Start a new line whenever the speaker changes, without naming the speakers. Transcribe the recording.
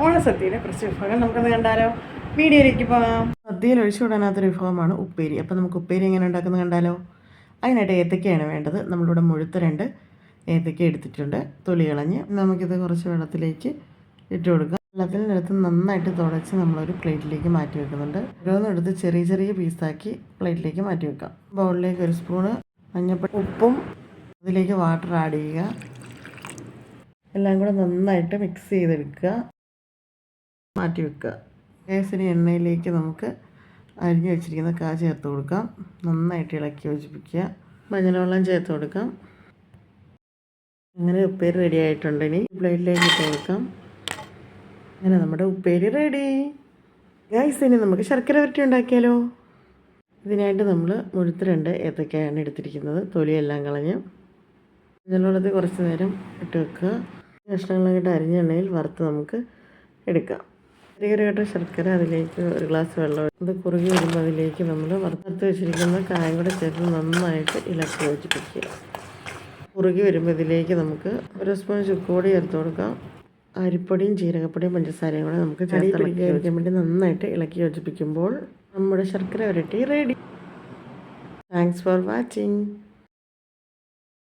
ഓണസദ്യയിലെ കുറച്ച് വിഭവങ്ങൾ നമുക്കൊന്ന് കണ്ടാലോ? വീഡിയോയിലേക്ക് പോകാം. സദ്യയിൽ ഒഴിച്ചു വിടാനാത്തൊരു വിഭവമാണ് ഉപ്പേരി. അപ്പോൾ നമുക്ക് ഉപ്പേരി എങ്ങനെ ഉണ്ടാക്കുന്നത് കണ്ടാലോ? അതിനായിട്ട് ഏത്തക്കയാണ് വേണ്ടത്. നമ്മളിവിടെ മുഴുത്ത രണ്ട് ഏത്തക്ക എടുത്തിട്ടുണ്ട്. തൊലി കളഞ്ഞ് നമുക്കിത് കുറച്ച് വെള്ളത്തിലേക്ക് ഇട്ട് കൊടുക്കാം. വെള്ളത്തിനടുത്ത് നന്നായിട്ട് തുടച്ച് നമ്മളൊരു പ്ലേറ്റിലേക്ക് മാറ്റി വെക്കുന്നുണ്ട്. ഓരോന്നെടുത്ത് ചെറിയ ചെറിയ പീസാക്കി പ്ലേറ്റിലേക്ക് മാറ്റി വെക്കാം. ബൗളിലേക്ക് ഒരു സ്പൂണ് മഞ്ഞപ്പൊടി ഉപ്പും അതിലേക്ക് വാട്ടർ ആഡ് ചെയ്യുക. എല്ലാം കൂടെ നന്നായിട്ട് മിക്സ് ചെയ്തെടുക്കുക. മാറ്റി വെക്കുക കേസരി എണ്ണയിലേക്ക് നമുക്ക് അരിഞ്ഞു വെച്ചിരിക്കുന്ന കാ ചേർത്ത് കൊടുക്കാം. നന്നായിട്ട് ഇളക്കി യോജിപ്പിക്കുക. മഞ്ഞൾവെള്ളം ചേർത്ത് കൊടുക്കാം. അങ്ങനെ ഉപ്പേരി റെഡി ആയിട്ടുണ്ട് ഇനി. പ്ലേറ്റിലേക്ക് ഇട്ട് കൊടുക്കാം. അങ്ങനെ നമ്മുടെ ഉപ്പേരി റെഡി ഗൈസ് ഇനി നമുക്ക് ശർക്കര വരട്ടി ഉണ്ടാക്കിയാലോ? ഇതിനായിട്ട് നമ്മൾ മുഴുത്ത രണ്ട് ഏത്തക്കയാണ് എടുത്തിരിക്കുന്നത്. തൊലിയെല്ലാം കളഞ്ഞ്. മഞ്ഞൾവെള്ളത്തിൽ കുറച്ച് നേരം ഇട്ട് വെക്കുക. കഷ്ണങ്ങളൊക്കെ ഇട്ട് അരിഞ്ഞ എണ്ണയിൽ വറുത്ത് നമുക്ക് എടുക്കാം. കട്ട ശർക്കര അതിലേക്ക് ഒരു ഗ്ലാസ് വെള്ളം ഇത് കുറുകി വരുമ്പോൾ അതിലേക്ക് നമ്മൾ വറുത്തെടുത്ത് വെച്ചിരിക്കുന്ന കായം കൂടെ ചേർത്ത് നന്നായിട്ട് ഇളക്കി യോജിപ്പിക്കുക. കുറുകി വരുമ്പോൾ ഇതിലേക്ക് നമുക്ക് ഒരു സ്പൂൺ ചുക്കുപൊടി ചേർത്ത് കൊടുക്കാം. അരിപ്പൊടിയും ജീരകപ്പൊടിയും പഞ്ചസാരയും കൂടെ നമുക്ക് ചേർത്ത് ഇളക്കി വേണ്ടി നന്നായിട്ട് ഇളക്കി യോജിപ്പിക്കുമ്പോൾ നമ്മുടെ ശർക്കര വരട്ടി റെഡി താങ്ക്സ് ഫോർ വാച്ചിങ്